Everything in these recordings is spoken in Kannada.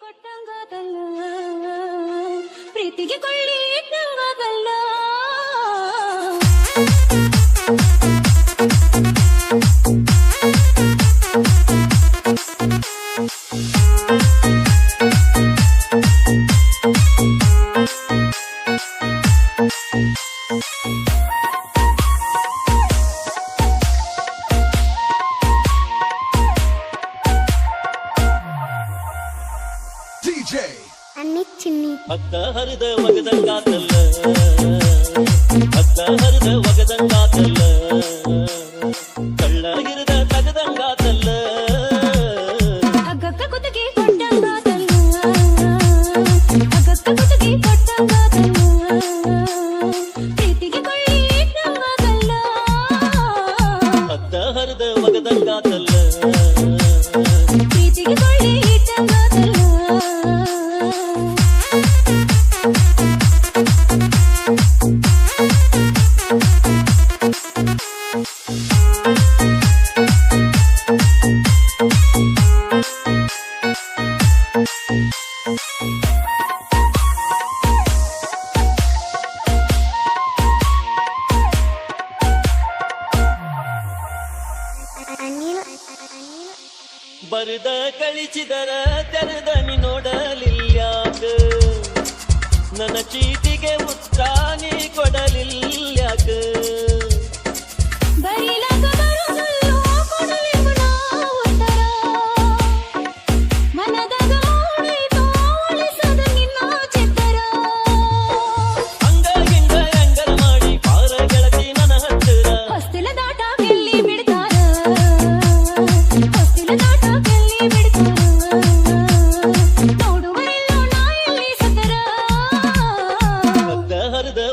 ಕೊಟ್ಟಂಗಾದಲ್ಲ ಪ್ರೀತಿಗೆ ಕೊಳ್ಳಿ ಅತ್ತ ಹರಿದ ಒಗದಂಗಾತಲ್ಲ ಅತ್ತ ಹರಿದ ಒಗದಂಗಾತಲ್ಲ ಕಳ್ಳಗಿರದ ತಗದಂಗಾತಲ್ಲ ಅಗ್ಗಕ್ಕ ಕುತ್ತಿಗೆ ಕೊಟ್ಟಂಗಾತಲ್ಲ ಅಗ್ಗಕ್ಕ ಕುತ್ತಿಗೆ ಕೊಟ್ಟಂಗಾದಲ್ಲ ಬರಿದ ಕಳಿಸಿದರ ತೆರೆದ ನೀ ನೋಡಲಿಲ್ಲ ನನ್ನ ಚೀಟಿಗೆ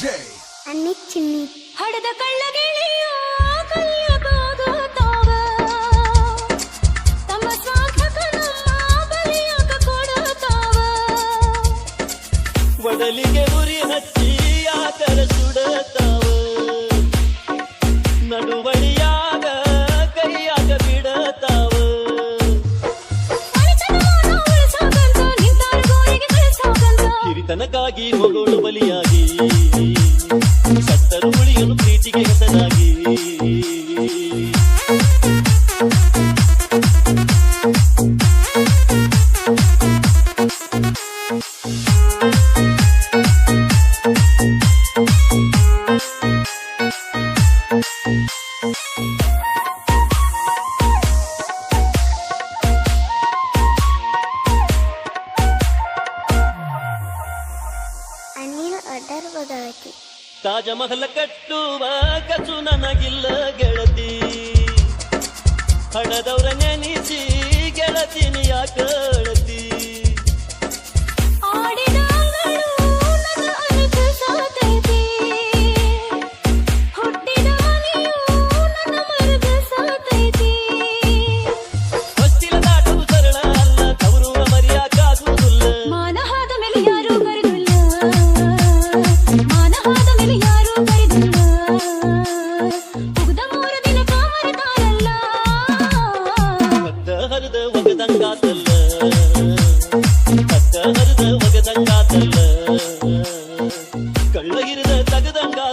DJ. ಅನ್ನಿ ಚಿನ್ನಿ ಹಡದ. ತಮ್ಮ ಬಲಿಯಾಗ ಕೊಡುತ್ತಾವ. ಒಡಲಿಗೆ ಉರಿ ಹಚ್ಚಿ ಆತರ ಸುಡತಾವ ಮಗಳು ಬಲಿಯಾಗಿ ಸತ್ತರು ಉಳಿಯಲು ಪ್ರೀತಿಗೆ ಹೆಸರಾಗಿ. ತಾಜಮಹಲ ತಾಜ ಮಹಲ ಕಟ್ಟುವ ಕಸು ನನಗಿಲ್ಲ ಗೆಳತಿ. ಹಣದವರ ನೆನೆಸಿ ಗೆಳತಿನಿ ಯಾಕಳತಿ ಕದ್ದ ಹರಿದ ಒಗದಂಗಾತಲ್ಲ ಕಳ್ಳಗಿರಿದ ತಗದಂಗಾತಲ್ಲ